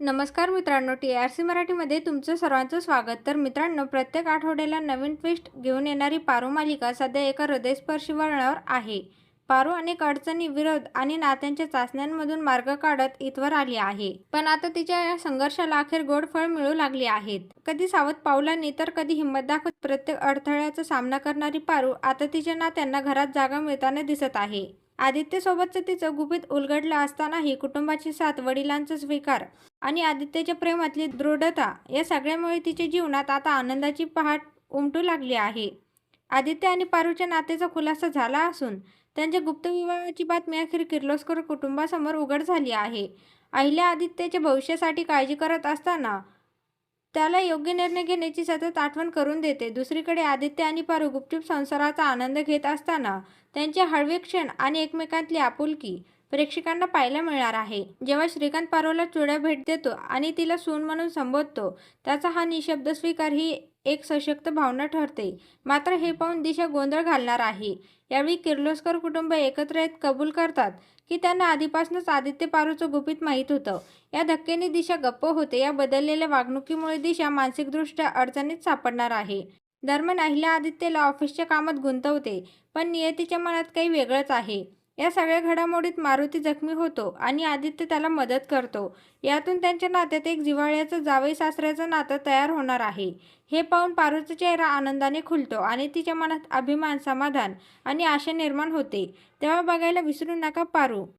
नमस्कार मित्रांनो T R C मराठीमध्ये तुमचं सर्वांचं स्वागत. तर मित्रांनो प्रत्येक आठवड्याला नवीन ट्विस्ट घेऊन येणारी पारो मालिका सध्या एका हृदयस्पर्शी वळणावर आहे. पारो अनेक अडचणी विरोध आणि नात्यांच्या चाचण्यांमधून मार्ग काढत इथवर आली आहे. पण आता तिच्या या संघर्षाला अखेर गोड फळ मिळू लागली आहेत. कधी सावध पावलांनी तर कधी हिंमत दाखवत प्रत्येक अडथळ्याचा सामना करणारी पारू आता तिच्या नात्यांना घरात जागा मिळताना दिसत आहे. आदित्यसोबतचं तिचं गुपित उलगडलं असतानाही कुटुंबाची साथ वडिलांचा स्वीकार आणि आदित्यच्या प्रेमातली दृढता या सगळ्यामुळे तिच्या जीवनात आता आनंदाची पहाट उमटू लागली आहे. आदित्य आणि पारूच्या नात्याचा खुलासा झाला असून त्यांच्या गुप्त विवाहाची बातमी अखेर किर्लोस्कर कुटुंबासमोर उघड झाली आहे. अहिल्या आदित्यच्या भविष्यासाठी काळजी करत असताना त्याला योग्य निर्णय घेण्याची सतत आठवण करून देते. दुसरीकडे आदित्य आणि पारू गुपचूप संसाराचा आनंद घेत असताना त्यांचे हळवे क्षण आणि एकमेकांतली आपुलकी प्रेक्षकांना पाहायला मिळणार आहे. जेव्हा श्रीकांत पारोला चुड्या भेट देतो आणि तिला सून म्हणून संबोधतो त्याचा हा निशब्द स्वीकार ही एक सशक्त भावना ठरते. मात्र हे पाहून दिशा गोंधळ घालणार आहे. यावेळी किर्लोस्कर कुटुंब एकत्र येत कबूल करतात की त्यांना आधीपासूनच आदित्य पारूचं गुपित माहीत होतं. या धक्क्याने दिशा गप्प होते. या बदललेल्या वागणुकीमुळे दिशा मानसिकदृष्ट्या अडचणीत सापडणार आहे. दरम्यान अहिल्या आदित्यला ऑफिसच्या कामात गुंतवते पण नियतीच्या मनात काही वेगळंच आहे. या सगळ्या घडामोडीत मारुती जखमी होतो आणि आदित्य त्याला मदत करतो. यातून त्यांच्या नात्यात एक जिव्हाळ्याचं जावई सासऱ्याचं नातं तयार होणार आहे. हे पाहून पारूचा चेहरा आनंदाने खुलतो आणि तिच्या मनात अभिमान समाधान आणि आशा निर्माण होते. तेव्हा बघायला विसरू नका पारू.